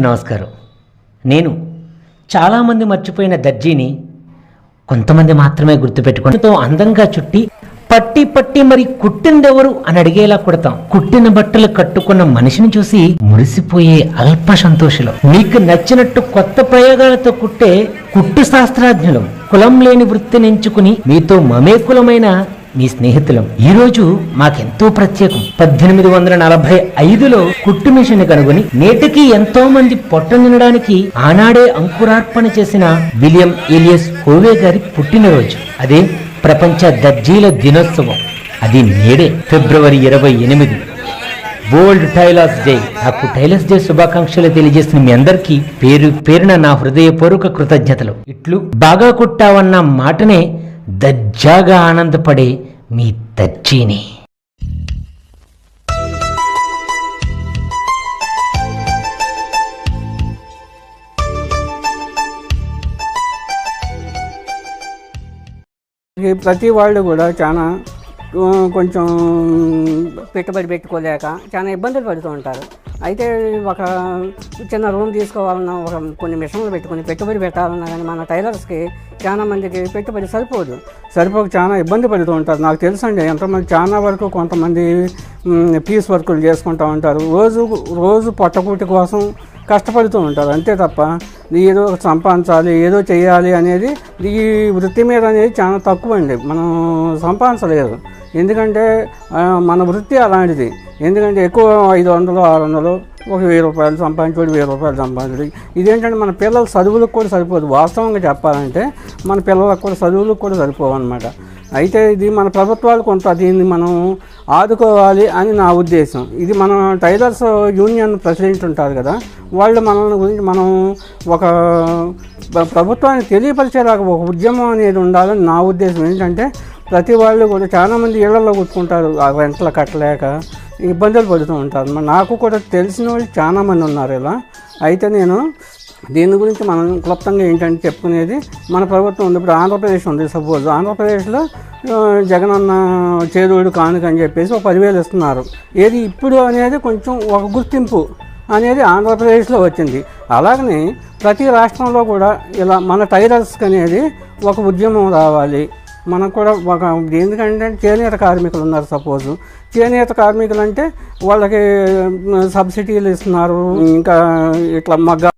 అందరికీ నమస్కారం. నేను చాలామంది మర్చిపోయిన దర్జీని కొంతమంది మాత్రమే గుర్తుపెట్టుకుంటూ అందంగా చుట్టి పట్టి పట్టి మరి కుట్టిందెవరు అని అడిగేలా కుడతాం. కుట్టిన బట్టలు కట్టుకున్న మనిషిని చూసి మురిసిపోయే అల్ప సంతోషులం. మీకు నచ్చినట్టు కొత్త ప్రయోగాలతో కుట్టే కుట్టు శాస్త్రాజ్ఞులం. కులం లేని వృత్తిని ఎంచుకుని మీతో మమేకులమైన మీ స్నేహితులం. ఈ రోజు మాకెంతో ప్రత్యేకం. పద్దెనిమిది వందల నలభై ఐదులో కుట్టు మిషన్ కనుగొని నేటికి ఎంతో మంది పొట్ట నినడానికి ఆనాడే అంకురార్పణ చేసిన విలియం ఏలియస్ హోవే గారి పుట్టినరోజు. అదే ప్రపంచ దర్జీల దినోత్సవం. అది నేడే ఫిబ్రవరి ఇరవై ఎనిమిది. World tailors day. నాకు టైలర్స్ డే శుభాకాంక్షలు తెలియజేసిన మీ అందరికీ పేరు పేరున నా హృదయపూర్వక కృతజ్ఞతలు. ఇట్లు బాగా కుట్టావన్న మాటనే దజ్జాగా ఆనందపడే మీ దజ్జీని ప్రతి వాళ్ళు కూడా చాలా కొంచెం పెట్టుబడి పెట్టుకోలేక చాలా ఇబ్బందులు పడుతూ ఉంటారు. అయితే ఒక చిన్న రూమ్ తీసుకోవాలన్నా ఒక కొన్ని మిషన్లు పెట్టుకొని పెట్టుబడి పెట్టాలన్నా కానీ మన టైలర్స్కి చాలా మందికి పెట్టుబడి సరిపోదు. సరిపోక చాలా ఇబ్బంది పడుతూ ఉంటారు. నాకు తెలుసండి ఎంతమంది చాలా వరకు కొంతమంది పీస్ వర్కులు చేసుకుంటూ ఉంటారు. రోజు రోజు పొట్టకూటి కోసం కష్టపడుతూ ఉంటారు. అంతే తప్ప ఏదో సంపాదించాలి ఏదో చేయాలి అనేది ఈ వృత్తి మీద అనేది చాలా తక్కువ అండి. మనం సంపాదించలేదు. ఎందుకంటే మన వృత్తి అలాంటిది. ఎందుకంటే ఎక్కువ ఐదు వందలు ఆరు వందలు ఒక వెయ్యి రూపాయలు సంపాదించుకోడు వెయ్యి రూపాయలు సంపాదించుడు ఇదేంటంటే మన పిల్లల చదువులకు కూడా సరిపోదు. వాస్తవంగా చెప్పాలంటే మన పిల్లలకు కూడా చదువులకు కూడా సరిపోవు అనమాట అయితే ఇది మన ప్రభుత్వాలు కొంత దీన్ని మనం ఆదుకోవాలి అని నా ఉద్దేశం. ఇది మన టైలర్స్ యూనియన్ ప్రెసిడెంట్ ఉంటారు కదా వాళ్ళు మనల్ని గురించి మనం ఒక ప్రభుత్వాన్ని తెలియపరిచేలాగా ఒక ఉద్యమం అనేది ఉండాలని నా ఉద్దేశం. ఏంటంటే ప్రతి వాళ్ళు కూడా చాలామంది ఇళ్ళలో కూర్చుంటారు. ఆ రెంట్లు కట్టలేక ఇబ్బందులు పడుతూ ఉంటారు. నాకు కూడా తెలిసిన వాళ్ళు చాలామంది ఉన్నారు ఇలా. అయితే నేను దీని గురించి మనం క్లుప్తంగా ఏంటంటే చెప్పుకునేది మన ప్రభుత్వం ఉంది ఇప్పుడు ఆంధ్రప్రదేశ్ ఉంది సపోజ్. ఆంధ్రప్రదేశ్లో జగనన్న చేదోడు కానుక అని చెప్పేసి ఒక పదివేలు ఇస్తున్నారు. ఏది ఇప్పుడు అనేది కొంచెం ఒక గుర్తింపు అనేది ఆంధ్రప్రదేశ్లో వచ్చింది. అలాగనే ప్రతి రాష్ట్రంలో కూడా ఇలా మన టైలర్స్కి అనేది ఒక ఉద్యమం రావాలి. మనకు కూడా ఒక ఎందుకంటే చేనేత కార్మికులు ఉన్నారు సపోజ్. చేనేత కార్మికులు అంటే వాళ్ళకి సబ్సిడీలు ఇస్తున్నారు ఇంకా ఇట్లా మగ్గ